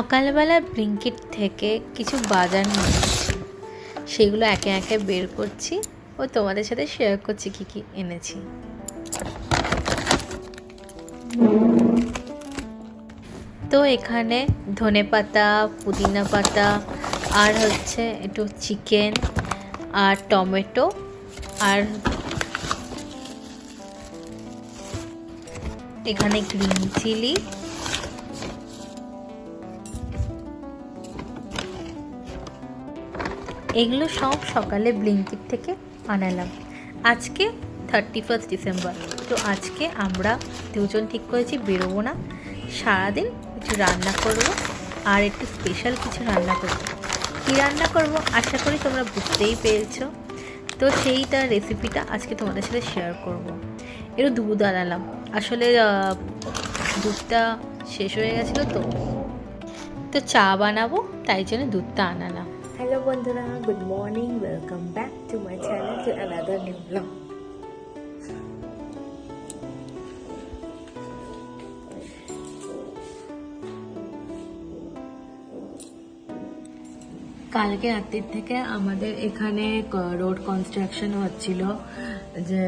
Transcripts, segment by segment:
সকালবেলা ব্লিঙ্কিট থেকে কিছু বাজার নিয়েছি। সেগুলো একে একে বের করছি ও তোমাদের সাথে শেয়ার করছি কি কি এনেছি। তো এখানে ধনে পাতা, পুদিনা পাতা, আর হচ্ছে একটু চিকেন আর টমেটো, আর এখানে গ্রিন চিলি এগুলো সব সকালে ব্লিঙ্কিট থেকে আনালাম। আজকে থার্টি ফার্স্ট ডিসেম্বর তো আজকে আমরা দুজন ঠিক করেছি, বেরোবো না। সারাদিন কিছু রান্না করব আর একটু স্পেশাল কিছু রান্না করব। কী রান্না করব? আশা করি তোমরা বুঝতেই পেরেছ। তো সেইটা রেসিপিটা আজকে তোমাদের সাথে শেয়ার করব। একটু দুধ আনালাম। আসলে দুধটা শেষ হয়ে গেছিল তো। তো চা বানাবো, তাই জন্য দুধটা আনালাম। হ্যালো বন্ধুরা good morning welcome back to my channel to another new vlog কালকে রাত্রির থেকে আমাদের এখানে রোড কনস্ট্রাকশন হচ্ছিল। যে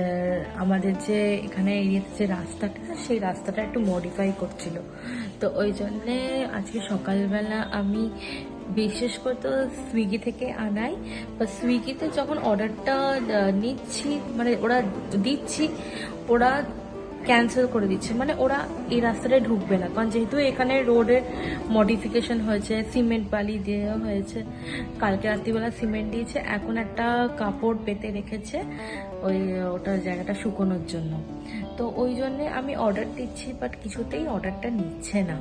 আমাদের যে এখানে এরিয়াতে যে রাস্তাটা, সেই রাস্তাটা একটু মডিফাই করছিল। তো ওই জন্যে আজকে সকালবেলা আমি বিশেষ করে তো সুইগি থেকে আনাই। বা সুইগিতে যখন অর্ডারটা নিচ্ছি মানে ওরা দিচ্ছি, ওরা ক্যান্সেল করে দিচ্ছে। মানে ওরা এই রাস্তাটায় ঢুকবে না। কারণ যেহেতু এখানে রোডের মডিফিকেশন হয়েছে, সিমেন্ট বালি দেওয়া হয়েছে, কালকে রাত্রিবেলা সিমেন্ট দিয়েছে, এখন একটা কাপড় পেতে রেখেছে ওই, ওটার জায়গাটা শুকোনোর জন্য। তো ওই জন্যে আমি অর্ডার দিচ্ছি বাট কিছুতেই অর্ডারটা নিচ্ছে না।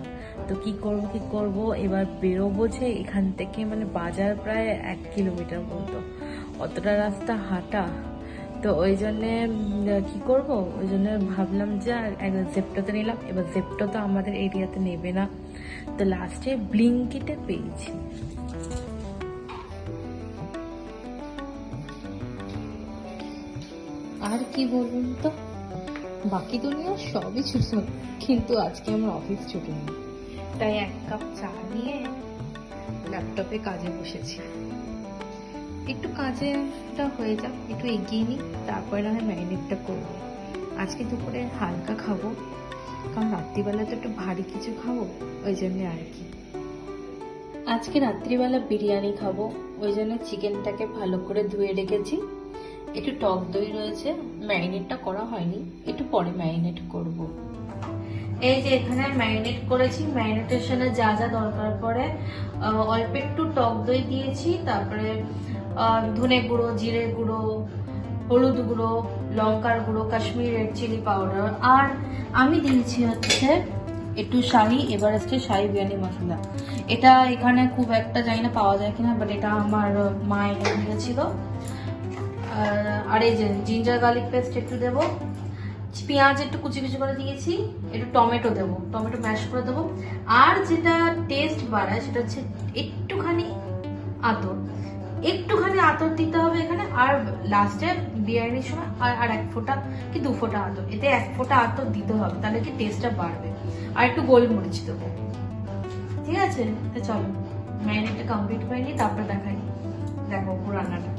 তো কি করব কি করব? এবার বেরোবো যে এখান থেকে মানে বাজার প্রায় এক কিলোমিটার মতো অতটা রাস্তা হাঁটা তো ওই জন্যে কি করব? ওই জন্য ভাবলাম যে একবার জেপটোতে নিলাম। এবার জেপটো তো আমাদের এরিয়াতে নেবে না। তো লাস্টে ব্লিঙ্কিটে পেয়েছি। আর কি বলুন তো? বাকি দুনিয়া সবই ছুটি। কিন্তু আজকে আমার অফিস ছুটি নেই। তাই এক কাপ চা নিয়ে ল্যাপটপে কাজে বসেছি। একটু কাজেটা হয়ে যাক, একটু এগিয়ে নিই, তারপরে না হয় ম্যারিনেটটা করব। আজকে দুপুরে হালকা খাব, কারণ রাত্রিবেলা তো একটু ভারী কিছু খাব, ওই জন্যে আর কি। আজকে রাত্রিবেলা বিরিয়ানি খাব, ওই জন্য চিকেনটাকে ভালো করে ধুয়ে রেখেছি। একটু টক দই রয়েছে, ম্যারিনেটটা করা হয়নি, একটু পরে ম্যারিনেট করব। এই যে এখানে ম্যারিনেট করেছি, ম্যারিনেটেশনে যা যা দরকার পড়ে অল্প একটু টক দই দিয়েছি, তারপরে ধনে গুঁড়ো, জিরে গুঁড়ো, হলুদ গুঁড়ো, লঙ্কার গুঁড়ো কাশ্মীর রেড চিলি পাউডার। আর আমি দিয়েছি হচ্ছে একটু শাহি এভারেস্টের শাহি বিরিয়ানি মশলা। এটা এখানে খুব একটা জানি না পাওয়া যায় কিনা বাট এটা আমার মা এনে দিয়েছিল। আর এই যে জিঞ্জার গার্লিক পেস্ট একটু দেবো। পেঁয়াজ একটু কুচি কুচি করে দিয়েছি, একটু টমেটো দেবো। টমেটো ম্যাশ করে দেবো। আর যেটা টেস্ট বাড়ায় সেটা হচ্ছে একটুখানি আতর। একটুখানি আতর দিতে হবে এখানে, আর লাস্টে বিরিয়ানির সময় আর আর এক ফোঁটা কি দু ফোঁটা আতর। এতে এক ফোঁটা আতর দিতে হবে, তাহলে কি টেস্টটা বাড়বে। আর একটু গোলমরিচ দেবো। ঠিক আছে? চলো ম্যারিনেটটা কমপ্লিট করে নিই তারপরে দেখাই। দেখো রান্নাটা।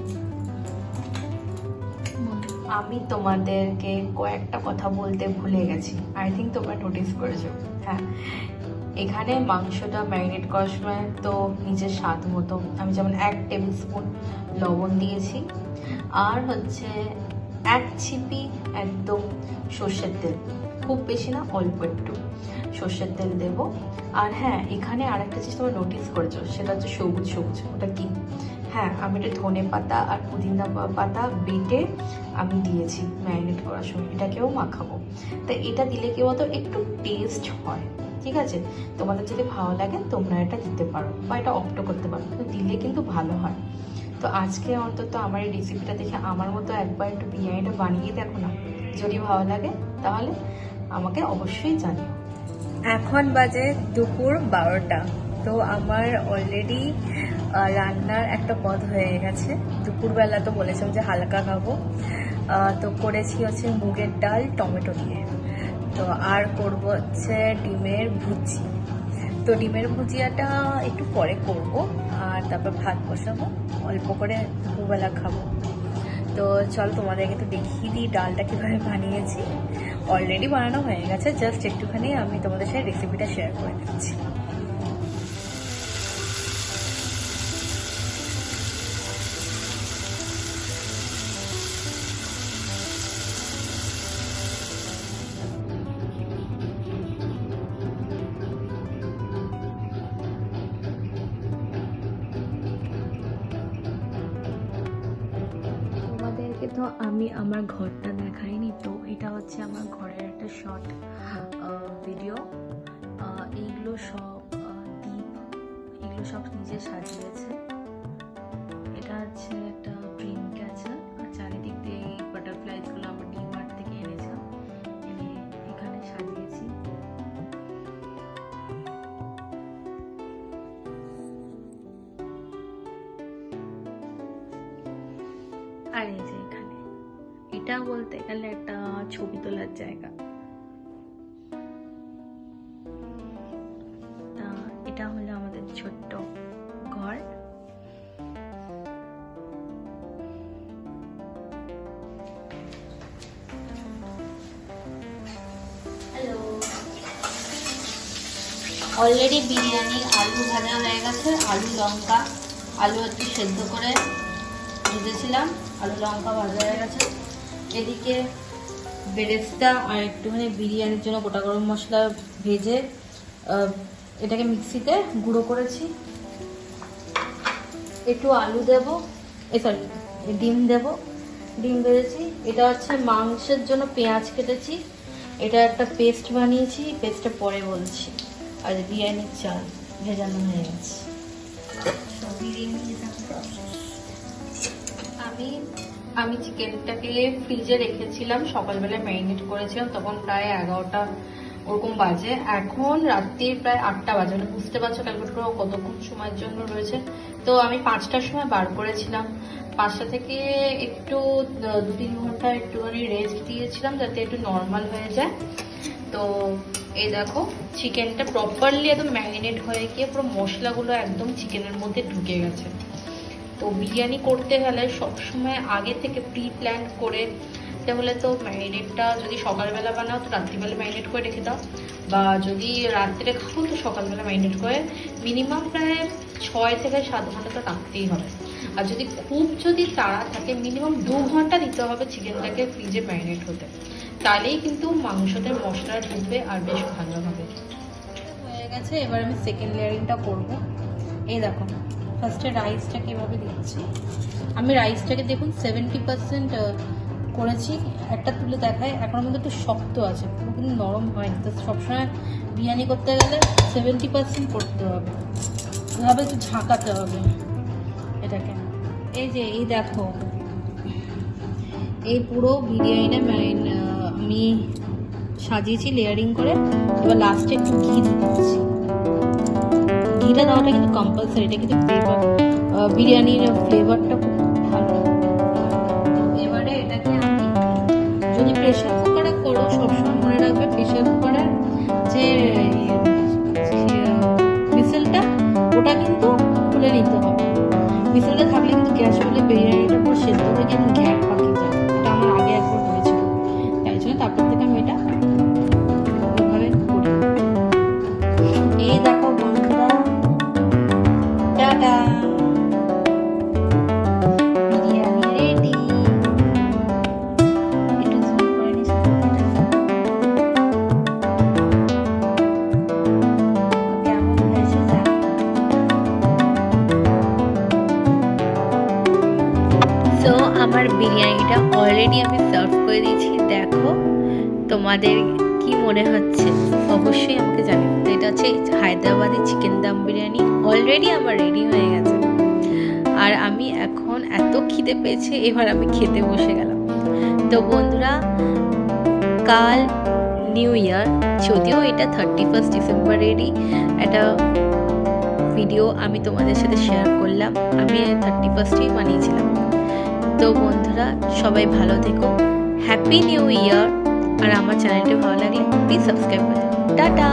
আমি তোমাদেরকে কয়েকটা কথা বলতে ভুলে গেছি। আই থিঙ্ক তোমরা নোটিস করেছ। হ্যাঁ। এখানে মাংসটা ম্যারিনেট করার সময় তো নিজের স্বাদ মতো আমি যেমন এক টেবিল স্পুন লবণ দিয়েছি। আর হচ্ছে এক ছিপি একদম সর্ষের তেল, খুব বেশি না, অল্প একটু সর্ষের তেল দেব। আর হ্যাঁ এখানে আরেকটা জিনিস তোমরা নোটিস করেছ, সেটা হচ্ছে সবুজ সবুজ, ওটা কি? হ্যাঁ আমি এটা ধনে পাতা আর পুদিনা পাতা বেটে আমি দিয়েছি ম্যারিনেট করার সময়, এটাকেও মাখাবো। তা এটা দিলে কি বলতো, একটু টেস্ট হয়। ঠিক আছে? তোমাদের যদি ভালো লাগে, তোমরা এটা দিতে পারো বা এটা অপ্ট করতে পারো। তো দিলে কিন্তু ভালো হয়। তো আজকে অন্তত আমার এই রেসিপিটা দেখে আমার মতো একবার একটু বিরিয়ানিটা বানিয়ে দেখো না। যদি ভালো লাগে, তাহলে আমাকে অবশ্যই জানিও। এখন বাজে দুপুর বারোটা। তো আমার অলরেডি রান্নার একটা পদ হয়ে গেছে। দুপুরবেলা তো বলেছিলাম যে হালকা খাব। তো করেছি হচ্ছে মুগের ডাল, টমেটো দিয়ে। তো আর করব হচ্ছে ডিমের ভুজি। তো ডিমের ভুজিয়াটা একটু পরে করব, আর তারপর ভাত বসাবো, অল্প করে দুবেলা খাব। তো চল তোমাদেরকে তো দেখিয়ে দিই ডালটা কীভাবে বানিয়েছি। অলরেডি বানানো হয়ে গেছে জাস্ট একটুখানি আমি তোমাদের সাথে রেসিপিটা শেয়ার করে দিচ্ছি। তো আমি আমার ঘরটা দেখাইনি তো এটা হচ্ছে আমার ঘরের একটা শর্ট ভিডিও এইগুলো সব দ্বীপ এগুলো সব নিজে সাজিয়েছে। এটা হচ্ছে বলতে গেলে একটা ছবি তোলার জায়গা। এটা হলো আমাদের ছোট্ট ঘর। অলরেডি বিরিয়ানি আলু ভাজা হয়ে গেছে। আলু, লঙ্কা, আলু একটু সেদ্ধ করে ভেজেছিলাম। আলু, লঙ্কা ভাজা হয়ে গেছে। এদিকে বেরেস্তা আর একটুখানি বিরিয়ানির জন্য গোটা গরম মশলা ভেজে এটাকে মিক্সিতে গুঁড়ো করেছি। একটু আলু দেব, এ সরি ডিম দেব। ডিম ভেজেছি। এটা হচ্ছে মাংসের জন্য পেঁয়াজ কেটেছি। এটা একটা পেস্ট বানিয়েছি, পেস্টটা পরে বলছি। আর বিরিয়ানির চাল ভেজানো হয়ে গেছে। আমি আমি চিকেনটাকে ফ্রিজে রেখেছিলাম, সকালবেলায় ম্যারিনেট করেছিলাম, তখন প্রায় এগারোটা ওরকম বাজে। এখন রাত্রির প্রায় আটটা বাজে মানে বুঝতে পারছ ক্যালকুলেট করে কতক্ষণ সময়ের জন্য রয়েছে। তো আমি পাঁচটার সময় বার করেছিলাম। পাঁচটা থেকে একটু দু তিন ঘণ্টা একটুখানি রেস্ট দিয়েছিলাম যাতে একটু নর্মাল হয়ে যায়। তো এই দেখো চিকেনটা প্রপারলি একদম ম্যারিনেট হয়ে গিয়ে পুরো মশলাগুলো একদম চিকেনের মধ্যে ঢুকে গেছে। বিরিয়ানি করতে গেলে সবসময় আগে থেকে প্রি প্ল্যান করে তাহলে তো ম্যারিনেটটা যদি সকালবেলা বানাও, তো রাত্রিবেলা ম্যারিনেট করে রেখে দাও। বা যদি রাত্রে খাও, তো সকালবেলা ম্যারিনেট করে মিনিমাম প্রায় ছয় থেকে সাত ঘণ্টা তো রাখতেই হবে। আর যদি খুব যদি তাড়া থাকে মিনিমাম দু ঘণ্টা দিতে হবে চিকেনটাকে ফ্রিজে ম্যারিনেট হতে। তাহলেই কিন্তু মাংসতে মশলা ঢুকবে আর বেশ ভালো হবে। হয়ে গেছে, এবার আমি সেকেন্ড লেয়ারিংটা করব। এই দেখো ফার্স্টে রাইসটাকে এভাবে দিচ্ছি। আমি রাইসটাকে দেখুন সেভেন্টি পার্সেন্ট করেছি। একটা তুলে দেখায় এখনোর মধ্যে একটু শক্ত আছে, পুরো কিন্তু নরম হয়নি। তো সবসময় বিরিয়ানি করতে গেলে সেভেন্টি পার্সেন্ট করতে হবে। এভাবে একটু ঝাঁকাতে হবে এটাকে। এই যে, এই দেখো। এই পুরো বিরিয়ানিটা আমি সাজিয়েছি লেয়ারিং করে। এবার লাস্টে একটু ঘি দিচ্ছি। ঘিটা দেওয়াটা কিন্তু কম্পালসারি এটা কিন্তু ফ্লেভার বিরিয়ানির ফ্লেভারটা খুব ভালো। এবারে এটাকে আমি যদি প্রেশার কুকারে করো, সবসময় মনে রাখবে প্রেশার কুকারের যে বিসেলটা ওটা কিন্তু খুলে নিতে হবে। বিসেলটা থাকলে কিন্তু গ্যাস হলে বিরিয়ানিটা পুরো সেদ্ধ হয়ে কিন্তু ঘ্যাট টাটা কেমন হয়েছে সো আমার বিরিয়ানিটা অলরেডি আমি সার্ভ করে দিয়েছি। দেখো তোমাদের কি মনে হচ্ছে? অবশ্যই আমাকে জানিও তো এটা হচ্ছে হায়দ্রাবাদি চিকেন দাম বিরিয়ানি। অলরেডি আমার রেডি হয়ে গেছে। আর আমি এখন এত খিদে পেয়েছে, এবার আমি খেতে বসে গেলাম। তো বন্ধুরা, কাল নিউ ইয়ার যদিও এটা থার্টি ফার্স্ট ডিসেম্বরেরই একটা ভিডিও আমি তোমাদের সাথে শেয়ার করলাম। আমি থার্টি ফার্স্টেই বানিয়েছিলাম। তো বন্ধুরা, সবাই ভালো থেকো। হ্যাপি নিউ ইয়ার আর আমার চ্যানেলটি ভালো লাগলে প্লিজ সাবস্ক্রাইব করে টাটা